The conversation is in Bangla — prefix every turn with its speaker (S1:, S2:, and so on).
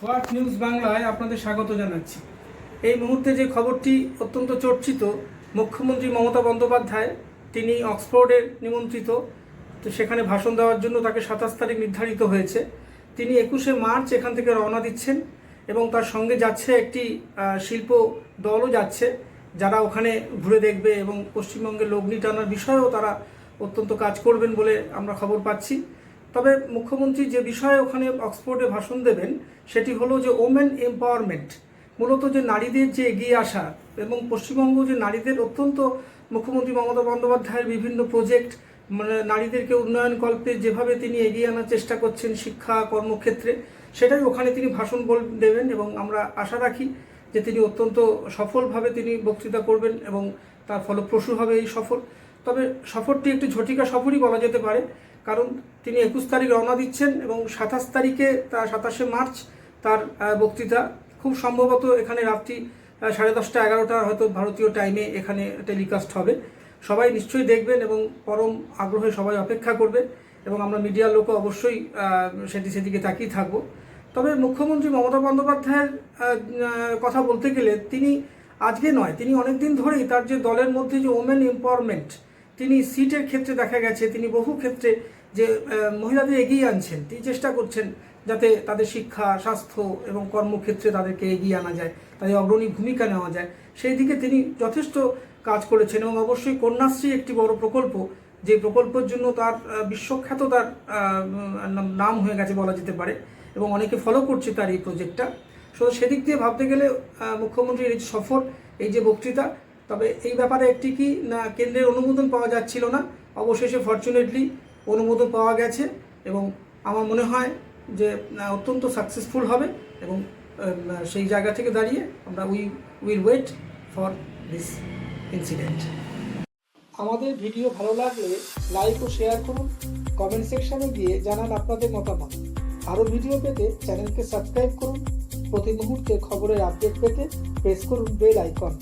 S1: সোয়াট নিউজ বাংলায় আপনাদের স্বাগত জানাচ্ছি। এই মুহূর্তে যে খবরটি অত্যন্ত চর্চিত, মুখ্যমন্ত্রী মমতা বন্দ্যোপাধ্যায়, তিনি অক্সফোর্ডের নিমন্ত্রিত, তো সেখানে ভাষণ দেওয়ার জন্য তাকে সাতাশ তারিখ নির্ধারিত হয়েছে। তিনি একুশে মার্চ এখান থেকে রওনা দিচ্ছেন এবং তার সঙ্গে যাচ্ছে একটি শিল্প দলও যাচ্ছে, যারা ওখানে ঘুরে দেখবে এবং পশ্চিমবঙ্গের লগ্নি টানার বিষয়েও তারা অত্যন্ত কাজ করবেন বলে আমরা খবর পাচ্ছি। তবে মুখ্যমন্ত্রী যে বিষয়ে ওখানে অক্সফোর্ডে ভাষণ দেবেন, সেটি হলো যে ওমেন এম্পাওয়ারমেন্ট, মূলত যে নারীদের যে এগিয়ে আসা এবং পশ্চিমবঙ্গ যে নারীদের অত্যন্ত মুখ্যমন্ত্রী মমতা বন্দ্যোপাধ্যায়ের বিভিন্ন প্রজেক্ট মানে নারীদেরকে উন্নয়ন কল্পে যেভাবে তিনি এগিয়ে আনার চেষ্টা করছেন শিক্ষা, কর্মক্ষেত্রে, সেটাই ওখানে তিনি ভাষণ বল, দেবেন এবং আমরা আশা রাখি যে তিনি অত্যন্ত সফলভাবে তিনি বক্তৃতা করবেন এবং তার ফলপ্রসূ হবে এই সফর তবে সফরটি একটি ঝটিকা সফরই বলা যেতে পারে। কারণ তিনি একুশ তারিখ রওনা দিচ্ছেন এবং সাতাশ তারিখে তার সাতাশে মার্চ তার বক্তৃতা। খুব সম্ভবত এখানে রাত্রি সাড়ে দশটা এগারোটা হয়তো ভারতীয় টাইমে এখানে টেলিকাস্ট হবে। সবাই নিশ্চয়ই দেখবেন এবং পরম আগ্রহে সবাই অপেক্ষা করবে এবং আমরা মিডিয়ার লোকও অবশ্যই সেটি সেদিকে তাকিয়ে থাকব। তবে মুখ্যমন্ত্রী মমতা বন্দ্যোপাধ্যায়ের কথা বলতে গেলে তিনি আজকে নয়, তিনি অনেকদিন ধরেই তার যে দলের মধ্যে যে ওমেন এম্পাওয়ারমেন্ট তিনি সিটের ক্ষেত্রে দেখা গেছে, তিনি বহু ক্ষেত্রে যে মহিলাদের এগিয়ে আনছেন, তিনি চেষ্টা করছেন যাতে তাদের শিক্ষা, স্বাস্থ্য এবং কর্মক্ষেত্রে তাদেরকে এগিয়ে আনা যায়, তাদের অগ্রণী ভূমিকা নেওয়া যায়। সেই দিকে তিনি যথেষ্ট কাজ করেছেন এবং অবশ্যই কন্যাশ্রী একটি বড় প্রকল্প, যে প্রকল্পের জন্য তার বিশ্বখ্যাত তার নাম- হয়ে গেছে বলা যেতে পারে এবং অনেকে ফলো করছে তার এই প্রজেক্টটা সো সেদিক দিয়ে ভাবতে গেলে মুখ্যমন্ত্রীর এই সফর, এই যে বক্তৃতা তবে এই ব্যাপারে একটি কি, না, কেন্দ্রের অনুমোদন পাওয়া যাচ্ছিল না। অবশেষে ফর্চুনেটলি অনুমোদন পাওয়া গেছে এবং আমার মনে হয় যে অত্যন্ত সাকসেসফুল হবে এবং সেই জায়গা থেকে দাঁড়িয়ে আমরা we will wait for this incident আমাদের ভিডিও ভালো লাগলে লাইক ও শেয়ার করুন কমেন্ট সেকশানে গিয়ে জানান আপনাদের মতামত। আরও ভিডিও পেতে চ্যানেলকে সাবস্ক্রাইব করুন, প্রতি মুহূর্তে খবরের আপডেট পেতে প্রেস করুন বেল আইকন